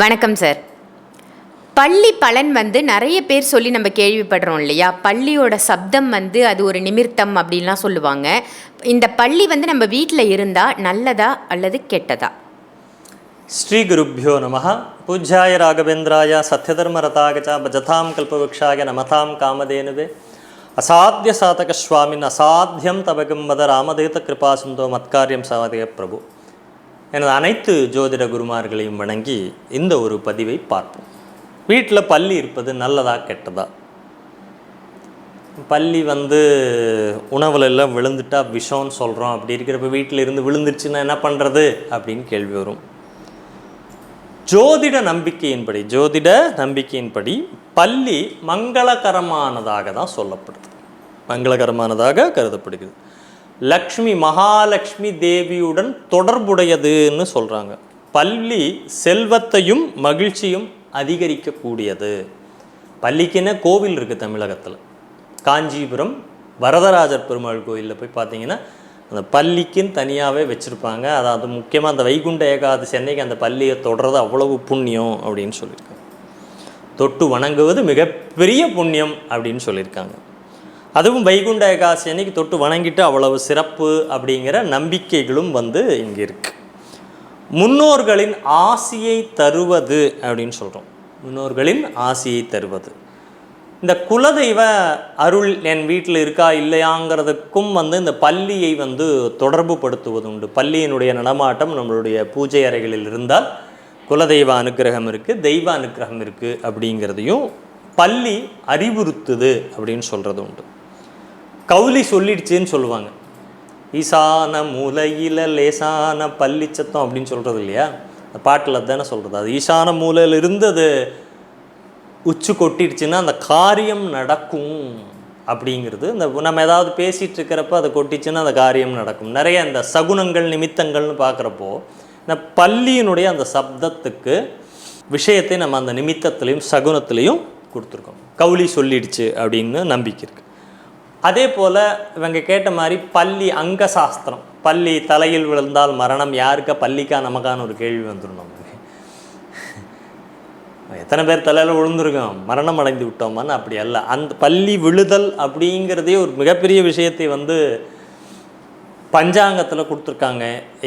வணக்கம் சார் பள்ளி பலன் வந்து நிறைய பேர் சொல்லி நம்ம கேள்விப்படுறோம் இல்லையா? பள்ளியோட சப்தம் வந்து அது ஒரு நிமித்தம் அப்படின்லாம் சொல்லுவாங்க. இந்த பள்ளி வந்து நம்ம வீட்டில் இருந்தால் நல்லதா அல்லது கெட்டதா? ஸ்ரீ குருப்பியோ நம பூஜ்யாய ராகவேந்திராய சத்யதர்மரதாகஜா பஜதாம் கல்பவృక్షாய நமதாம் காமதேனுவே அசாத்திய சாதக சுவாமின் அசாத்தியம் தபகம் வத ராமதேத கிருபாசுந்தோ மத்காரியம் சவதய பிரபு. எனது அனைத்து ஜோதிட குருமார்களையும் வணங்கி இந்த ஒரு பதிவை பார்ப்போம். வீட்டில் பள்ளி இருப்பது நல்லதா கெட்டதா? பள்ளி வந்து உணவுல எல்லாம் விழுந்துட்டா விஷம்னு சொல்கிறோம் அப்படி இருக்கிறப்ப வீட்டில் இருந்து விழுந்துருச்சுன்னா என்ன பண்ணுறது அப்படின்னு கேள்வி வரும். ஜோதிட நம்பிக்கையின்படி ஜோதிட நம்பிக்கையின்படி பள்ளி மங்களகரமானதாக தான் சொல்லப்படுது. மங்களகரமானதாக கருதப்படுகிறது. லக்ஷ்மி மகாலட்சுமி தேவியுடன் தொடர்புடையதுன்னு சொல்கிறாங்க பள்ளி செல்வத்தையும் மகிழ்ச்சியும் அதிகரிக்கக்கூடியது. பள்ளிக்குன்னு கோவில் இருக்குது தமிழகத்தில். காஞ்சிபுரம் வரதராஜர் பெருமாள் கோயிலில் போய் பார்த்தீங்கன்னா அந்த பள்ளிக்குன்னு தனியாகவே வச்சுருப்பாங்க. அதாவது முக்கியமாக அந்த வைகுண்ட ஏகாதசி அன்னைக்கு அந்த பள்ளியை தொடர்றது அவ்வளவு புண்ணியம் அப்படின்னு சொல்லியிருக்காங்க. தொட்டு வணங்குவது மிகப்பெரிய புண்ணியம் அப்படின்னு சொல்லியிருக்காங்க. அதுவும் வைகுண்ட ஏகாசி அன்னைக்கு தொட்டு வணங்கிட்டு அவ்வளவு சிறப்பு அப்படிங்கிற நம்பிக்கைகளும் வந்து இங்கே இருக்கு. முன்னோர்களின் ஆசியை தருவது அப்படின்னு சொல்கிறோம் முன்னோர்களின் ஆசியை தருவது. இந்த குலதெய்வ அருள் என் வீட்டில் இருக்கா இல்லையாங்கிறதுக்கும் வந்து இந்த பள்ளியை வந்து தொடர்பு படுத்துவது உண்டு. பள்ளியினுடைய நடமாட்டம் நம்மளுடைய பூஜை அறைகளில் இருந்தால் குலதெய்வ அனுக்கிரகம் இருக்குது தெய்வ அனுக்கிரகம் இருக்குது அப்படிங்கிறதையும் பள்ளி அறிவுறுத்துது அப்படின்னு சொல்கிறது உண்டு. கவுலி சொல்லிடுச்சுன்னு சொல்லுவாங்க. ஈசான மூலையில் லேசான பள்ளி சத்தம் அப்படின்னு சொல்கிறது இல்லையா? அந்த பாட்டில் தானே சொல்கிறது அது ஈசான மூலையிலிருந்து அது உச்சு கொட்டிடுச்சுன்னா அந்த காரியம் நடக்கும் அப்படிங்கிறது. இந்த நம்ம ஏதாவது பேசிகிட்டு இருக்கிறப்ப அதை கொட்டிச்சுன்னா அந்த காரியம் நடக்கும். நிறைய இந்த சகுனங்கள் நிமித்தங்கள்னு பார்க்குறப்போ இந்த பள்ளியினுடைய அந்த சப்தத்துக்கு விஷயத்தை நம்ம அந்த நிமித்தத்துலேயும் சகுனத்துலேயும் கொடுத்துருக்கோம். கவுளி சொல்லிடுச்சு அப்படின்னு நம்பிக்கை இருக்குது அதே போல் இவங்க கேட்ட மாதிரி பள்ளி அங்க சாஸ்திரம் பள்ளி தலையில் விழுந்தால் மரணம் யாருக்கா? பள்ளிக்கா நமக்கான ஒரு கேள்வி வந்துடும் நமக்கு. எத்தனை பேர் தலையில் விழுந்திருக்கோம்? மரணம் அடைந்து விட்டோமான்னு அப்படி அல்ல. அந்த பள்ளி விழுதல் அப்படிங்கிறதே ஒரு மிகப்பெரிய விஷயத்தை வந்து பஞ்சாங்கத்தில் கொடுத்துருக்காங்க.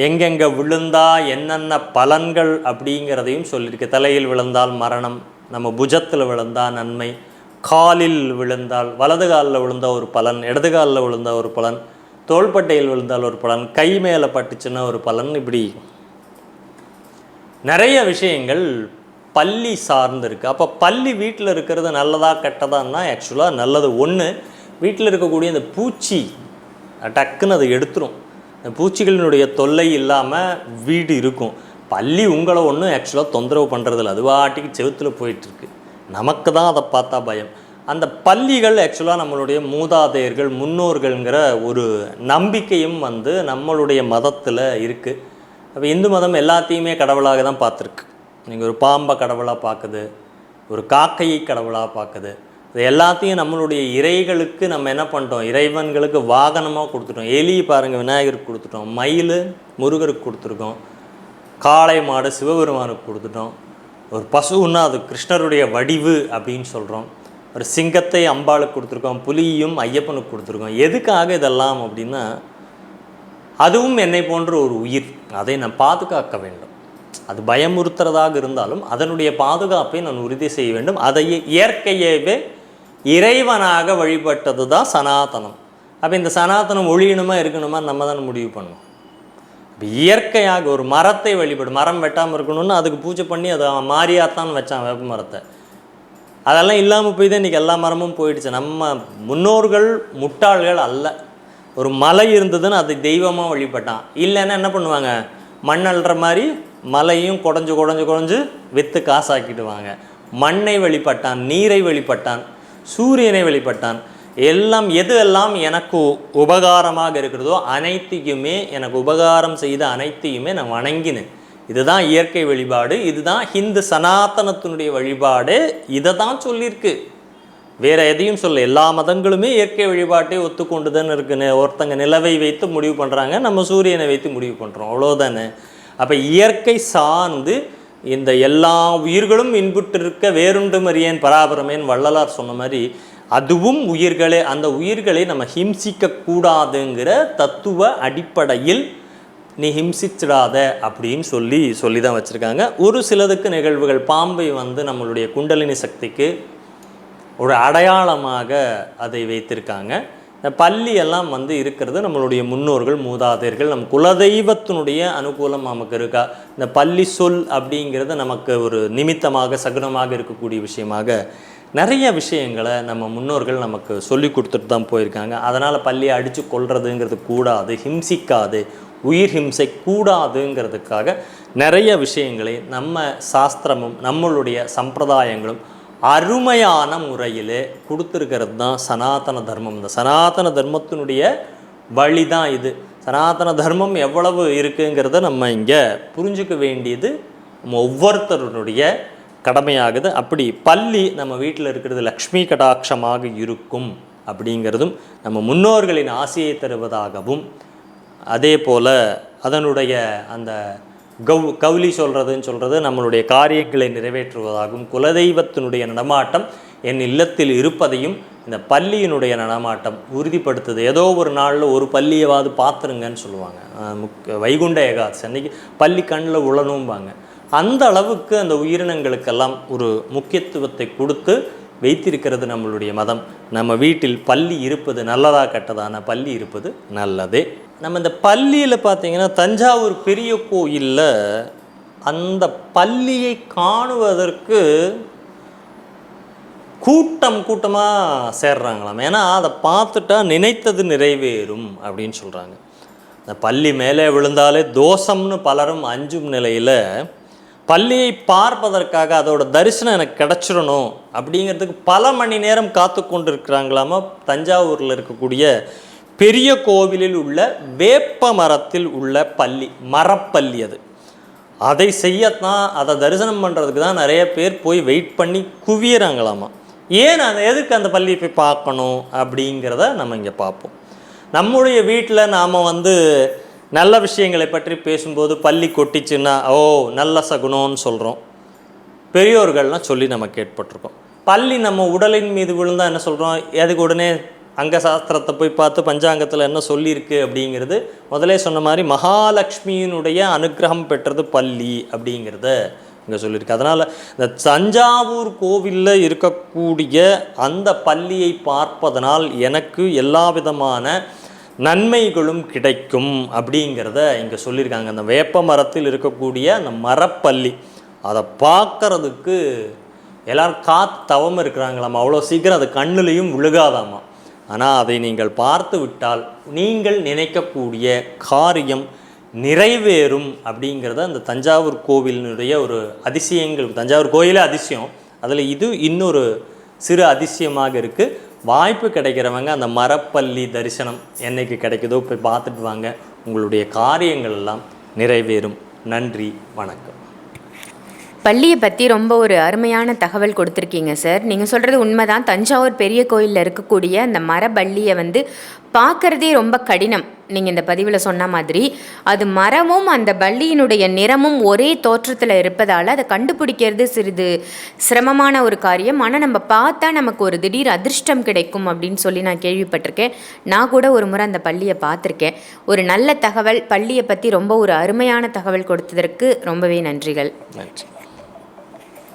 எங்கெங்கே விழுந்தா என்னென்ன பலன்கள் அப்படிங்கிறதையும் சொல்லியிருக்கு. தலையில் விழுந்தால் மரணம் நம்ம புஜத்தில் விழுந்தா நன்மை காலில் விழுந்தால் வலது காலில் விழுந்தால் ஒரு பலன் இடது காலில் விழுந்தால் ஒரு பலன் தோள்பட்டையில் விழுந்தால் ஒரு பலன் கை மேலே பட்டுச்சுன்னா ஒரு பலன் இப்படி. நிறைய விஷயங்கள் பள்ளி சார்ந்து இருக்குது அப்போ பள்ளி வீட்டில் இருக்கிறது நல்லதா கெட்டதான்னா ஆக்சுவலாக நல்லது. ஒன்று வீட்டில் இருக்கக்கூடிய இந்த பூச்சி டக்குன்னு அதை எடுத்துரும். இந்த பூச்சிகளினுடைய தொல்லை இல்லாமல் வீடு இருக்கும். பள்ளி உங்களை ஒன்றும் ஆக்சுவலாக தொந்தரவு பண்ணுறதில்ல அது வாட்டிக்கு செவுத்தில் போயிட்டுருக்கு. நமக்கு தான் அதை பார்த்தா பயம். அந்த பள்ளிகள் ஆக்சுவலாக நம்மளுடைய மூதாதையர்கள் முன்னோர்கள்ங்கிற ஒரு நம்பிக்கையும் வந்து நம்மளுடைய மதத்தில் இருக்குது அப்போ இந்து மதம் எல்லாத்தையுமே கடவுளாக தான் பார்த்துருக்கு. நீங்கள் ஒரு பாம்பை கடவுளாக பார்க்குது ஒரு காக்கையை கடவுளாக பார்க்குது. இது எல்லாத்தையும் நம்மளுடைய இறைகளுக்கு நம்ம என்ன பண்ணிட்டோம் இறைவன்களுக்கு வாகனமாக கொடுத்துட்டோம். எலி பாருங்கள் விநாயகருக்கு கொடுத்துட்டோம். மயில் முருகருக்கு கொடுத்துருக்கோம். காளை மாடு சிவபெருமானுக்கு கொடுத்துட்டோம். ஒரு பசுன்னா அது கிருஷ்ணருடைய வடிவு அப்படின்னு சொல்கிறோம் ஒரு சிங்கத்தை அம்பாளுக்கு கொடுத்துருக்கோம் புலியும் ஐயப்பனுக்கு கொடுத்துருக்கோம். எதுக்காக இதெல்லாம் அப்படின்னா அதுவும் என்னை போன்ற ஒரு உயிர். அதை நான் பாதுகாக்க வேண்டும். அது பயமுறுத்துறதாக இருந்தாலும் அதனுடைய பாதுகாப்பை நான் உறுதி செய்ய வேண்டும். அதை இயற்கையவே இறைவனாக வழிபட்டது தான் சனாதனம். அப்போ இந்த சனாதனம் ஒழியணுமா இருக்கணுமா நம்ம தானே முடிவு பண்ணணும். இயற்கையாக ஒரு மரத்தை வழிபடு மரம் வெட்டாமல் இருக்கணும்னு அதுக்கு பூஜை பண்ணி அதை அவன் மாறியாத்தான் வச்சான் வேப்ப மரத்தை. அதெல்லாம் இல்லாமல் போய் தான் இன்றைக்கி எல்லா மரமும் போயிடுச்சு. நம்ம முன்னோர்கள் முட்டாள்கள் அல்ல. ஒரு மலை இருந்ததுன்னு அதை தெய்வமாக வழிபட்டான். இல்லைன்னா என்ன பண்ணுவாங்க? மண் அள்ளுற மாதிரி மலையும் குடஞ்சு குடஞ்சு குடஞ்சு விற்று காசாக்கிடுவாங்க. மண்ணை வழிபட்டான் நீரை வழிபட்டான் சூரியனை வழிபட்டான். எல்லாம் எது எல்லாம் எனக்கு உபகாரமாக இருக்கிறதோ அனைத்தையுமே எனக்கு உபகாரம் செய்த அனைத்தையுமே நான் வணங்கினேன். இதுதான் இயற்கை வழிபாடு இதுதான் ஹிந்து சனாதனத்தினுடைய வழிபாடு இதை தான் சொல்லியிருக்கு. வேற எதையும் சொல்ல எல்லா மதங்களுமே இயற்கை வழிபாட்டை ஒத்துக்கொண்டு தானே இருக்குன்னு ஒருத்தங்க நிலவை வைத்து முடிவு பண்ணுறாங்க நம்ம சூரியனை வைத்து முடிவு பண்ணுறோம் அவ்வளோதானே அப்போ இயற்கை சார்ந்து இந்த எல்லா உயிர்களும் இன்புற்றிருக்க வேறுண்டு மறியேன் பராபரமேன் வள்ளலார் சொன்ன மாதிரி அதுவும் உயிர்களே அந்த உயிர்களை நம்ம ஹிம்சிக்க கூடாதுங்கிற தத்துவ அடிப்படையில் நீ ஹிம்சிச்சிடாத அப்படின்னு சொல்லி சொல்லி தான் வச்சுருக்காங்க. ஒரு சிலதுக்கு நிகழ்வுகள் பாம்பை வந்து நம்மளுடைய குண்டலினி சக்திக்கு ஒரு அடையாளமாக அதை வைத்திருக்காங்க. இந்த பள்ளி எல்லாம் வந்து இருக்கிறது நம்மளுடைய முன்னோர்கள் மூதாதையர்கள் நம் குலதெய்வத்தினுடைய அனுகூலம் நமக்கு இருக்கா? இந்த பள்ளி சொல் அப்படிங்கிறது நமக்கு ஒரு நிமித்தமாக சகுனமாக இருக்கக்கூடிய விஷயமாக நிறைய விஷயங்களை நம்ம முன்னோர்கள் நமக்கு சொல்லி கொடுத்துட்டு தான் போயிருக்காங்க. அதனால் பள்ளியை அடித்து கொள்றதுங்கிறது கூடாது ஹிம்சிக்காது உயிர் ஹிம்சை கூடாதுங்கிறதுக்காக நிறைய விஷயங்களை நம்ம சாஸ்திரமும் நம்மளுடைய சம்பிரதாயங்களும் அருமையான முறையில் கொடுத்துருக்கிறது தான் சனாதன தர்மம். இந்த சனாதன தர்மத்தினுடைய வழி தான் இது. சனாதன தர்மம் எவ்வளவு இருக்குங்கிறத நம்ம இங்கே புரிஞ்சுக்க வேண்டியது நம்ம ஒவ்வொருத்தருடைய கடமையாகுது. அப்படி பள்ளி நம்ம வீட்டில் இருக்கிறது லக்ஷ்மி கடாட்சமாக இருக்கும் அப்படிங்கிறதும் நம்ம முன்னோர்களின் ஆசையை தருவதாகவும் அதே போல் அதனுடைய அந்த கௌ கவுலி சொல்கிறதுன்னு சொல்கிறது நம்மளுடைய காரியங்களை நிறைவேற்றுவதாகவும் குலதெய்வத்தினுடைய நடமாட்டம் என் இல்லத்தில் இருப்பதையும் இந்த பள்ளியினுடைய நடமாட்டம் உறுதிப்படுத்துது. ஏதோ ஒரு நாளில் ஒரு பள்ளியவாது பார்த்துருங்கன்னு சொல்லுவாங்க. முக் வைகுண்ட ஏகாதசி அன்னைக்கு பள்ளி கண்ணில் உழணும்பாங்க. அந்த அளவுக்கு அந்த உயிரினங்களுக்கெல்லாம் ஒரு முக்கியத்துவத்தை கொடுத்து வைத்திருக்கிறது நம்மளுடைய மதம். நம்ம வீட்டில் பள்ளி இருப்பது நல்லதா கெட்டதான? பள்ளி இருப்பது நல்லதே. நம்ம இந்த பள்ளியில் பார்த்தீங்கன்னா தஞ்சாவூர் பெரிய கோயிலில் அந்த பள்ளியை காணுவதற்கு கூட்டம் கூட்டமாக சேர்றாங்களாம். ஏன்னா அதை பார்த்துட்டா நினைத்தது நிறைவேறும் அப்படின்னு சொல்கிறாங்க இந்த பள்ளி மேலே விழுந்தாலே தோஷம்னு பலரும் அஞ்சும் நிலையில் பள்ளியை பார்ப்பதற்காக அதோட தரிசனம் எனக்கு கிடச்சிடணும் அப்படிங்கிறதுக்கு பல மணி நேரம் காத்து கொண்டு இருக்கிறாங்களாமா தஞ்சாவூரில் இருக்கக்கூடிய பெரிய கோவிலில் உள்ள வேப்ப மரத்தில் உள்ள பள்ளி மரப்பள்ளி அது. அதை செய்யத்தான் அதை தரிசனம் பண்ணுறதுக்கு தான் நிறைய பேர் போய் வெயிட் பண்ணி குவியறாங்களாமா. ஏன் அந்த எதுக்கு அந்த பள்ளியை போய் பார்க்கணும் அப்படிங்கிறத நம்ம இங்கே பார்ப்போம். நம்முடைய வீட்டில் நாம் வந்து நல்ல விஷயங்களை பற்றி பேசும்போது பள்ளி கொட்டிச்சுன்னா ஓ நல்ல சகுனம்னு சொல்கிறோம் பெரியோர்கள்லாம் சொல்லி நம்ம கேட்பட்டிருக்கோம். பள்ளி நம்ம உடலின் மீது விழுந்தால் என்ன சொல்கிறோம் எதுக்கு உடனே அங்க சாஸ்திரத்தை போய் பார்த்து பஞ்சாங்கத்தில் என்ன சொல்லியிருக்கு அப்படிங்கிறது முதலே சொன்ன மாதிரி மகாலட்சுமியினுடைய அனுக்கிரகம் பெற்றது பள்ளி அப்படிங்கிறத இங்கே சொல்லியிருக்கு. அதனால் இந்த தஞ்சாவூர் கோவிலில் இருக்கக்கூடிய அந்த பள்ளியை பார்ப்பதனால் எனக்கு எல்லா விதமான நன்மைகளும் கிடைக்கும் அப்படிங்கிறத இங்கே சொல்லியிருக்காங்க. அந்த வேப்ப மரத்தில் இருக்கக்கூடிய அந்த மரப்பள்ளி அதை பார்க்குறதுக்கு எல்லோரும் காத்து தவம் இருக்கிறாங்களாம்? அவ்வளோ சீக்கிரம் அது கண்ணுலேயும் விழுகாதாமா? ஆனால் அதை நீங்கள் பார்த்து விட்டால் நீங்கள் நினைக்கக்கூடிய காரியம் நிறைவேறும் அப்படிங்கிறத அந்த தஞ்சாவூர் கோவிலினுடைய ஒரு அதிசயங்கள் தஞ்சாவூர் கோயிலே அதிசயம். அதில் இது இன்னொரு சிறு அதிசயமாக இருக்குது வாய்ப்பு கிடைக்கிறவங்க அந்த மரப்பள்ளி தரிசனம் என்றைக்கு கிடைக்குதோ போய் பார்த்துட்டு வாங்க. உங்களுடைய காரியங்கள் எல்லாம் நிறைவேறும். நன்றி வணக்கம். பள்ளியை பற்றி ரொம்ப ஒரு அருமையான தகவல் கொடுத்துருக்கீங்க சார். நீங்கள் சொல்கிறது உண்மைதான். தஞ்சாவூர் பெரிய கோயிலில் இருக்கக்கூடிய அந்த மரபள்ளியை வந்து பார்க்குறதே ரொம்ப கடினம். நீங்கள் இந்த பதிவில் சொன்ன மாதிரி அது மரமும் அந்த பள்ளியினுடைய நிறமும் ஒரே தோற்றத்தில் இருப்பதால் அதை கண்டுபிடிக்கிறது சிறிது சிரமமான ஒரு காரியம். ஆனால் நம்ம பார்த்தா நமக்கு ஒரு திடீர் அதிர்ஷ்டம் கிடைக்கும் அப்படின்னு சொல்லி நான் கேள்விப்பட்டிருக்கேன். நான் கூட ஒரு முறை அந்த பள்ளியை பார்த்துருக்கேன். ஒரு நல்ல தகவல் பள்ளியை பற்றி ரொம்ப ஒரு அருமையான தகவல் கொடுத்ததற்கு ரொம்பவே நன்றிகள். நன்றி.